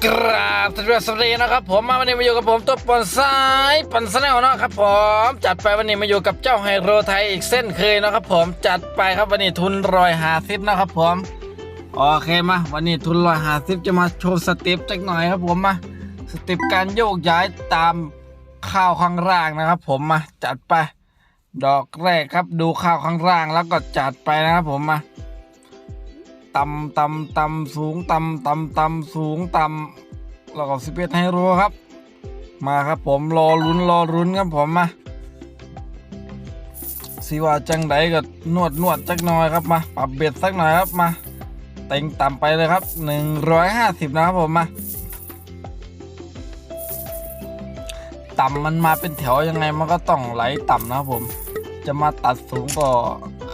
เรือสวัสดีนะครับผมมาวันนี้มาอยู่กับผมตัวปอนซ้ายปันสแนลนะครับผมจัดไปวันนี้มาอยู่กับเจ้าไฮโรไทยอีกเส้นเคยนะครับผมจัดไปครับวันนี้ทุนรอยหาซิปนะครับผมโอเคมาวันนี้ทุนรอยหาซิปจะมาโชว์สเต็ปจักหน่อยครับผมมาสเต็ปการโยกย้ายตามข้าวข้างล่างนะครับ ผมมาจัดไป ดอกแรกครับดูข้าวข้างล่างแล้วก็จัดไปนะครับผมมา ต่ำต่ำต่ำสูงต่ำต่ำต่ำสูงต่ำแล้วก็สิบเอ็ดให้รู้ครับ มาครับผมรอลุ้นรอลุ้นครับผมมาสิว่าจังไดก็นวดนวดจักหน่อยครับมาปรับเบ็ดสักหน่อยครับมาเต็งต่ำไปเลยครับหนึ่งร้อยห้าสิบนะครับผมมาต่ำมันมาเป็นแถวยังไงมันก็ต้องไหลต่ำนะครับผม จะมาตัดสูงก็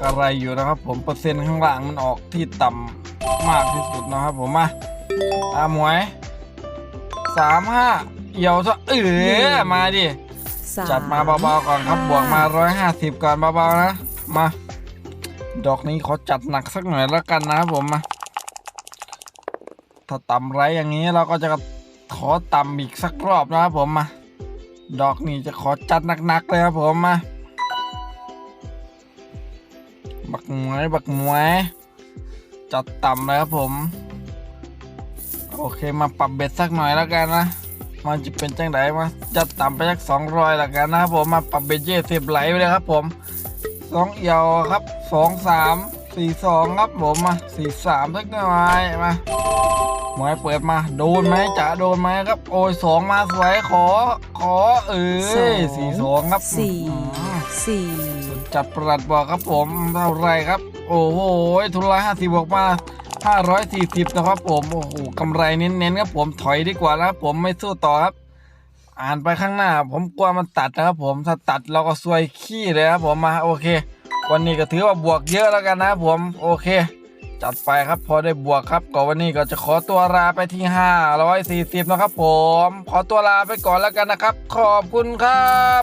อะไรอยู่นะครับ ผมเปอร์เซ็นต์ข้างล่างมันออกที่ต่ำมากที่สุดนะครับผมมาอาหมวยสามห้าเอี่ยวซะเออมาดิสามจัดมาเบาๆก่อนครับบวกมาร้อยห้าสิบก่อนเบาๆนะมาดอกนี้ขอจัดหนักสักหน่อยแล้วกันนะครับผมมาถ้าต่ำไรอย่างนี้เราก็จะขอต่ำอีกสักรอบนะครับผมมาดอกนี้จะขอจัดหนักๆเลยครับผมมา บักหมวยบักหมวยจัดต่ำเลยครับผม โอเคมาปรับเบ็ดสักหน่อยแล้วกันนะ มันจะเป็นจังไดมาจัดต่ำไปสักสองรอยแล้วกันนะครับผมมาปรับเบ็ดเย่สิบไหลไปเลยครับผมสองเอียวครับสองสามสี่สองครับผมมาสี่สามสักหน่อยมา มวยเปิดมา โดนไหมจะโดนไหมครับ โอ้ยสองมาสวยขอ ขอเออสี่สองครับสี่อื้อหือสี่จัดประหลัดบอกครับผมเท่าไรครับ โอ้โหทุนร้อยห้าสิบบอกมาห้าร้อยสี่สิบนะครับผมโอ้โหกำไรเน้นๆครับผมถอยดีกว่านะครับผมไม่สู้ต่อครับ อ่านไปข้างหน้า ผมกลัวมันตัดนะครับผมถ้าตัดเราก็ซวยขี้เลยครับผมมาโอเค วันนี้ก็ถือว่าบวกเยอะแล้วกันนะครับผมโอเค จัดไปครับพอได้บวกครับก่อนวันนี้ก็จะขอตัวลาไปที่ 540 นะครับผม ขอตัวลาไปก่อนแล้วกันนะครับ ขอบคุณครับ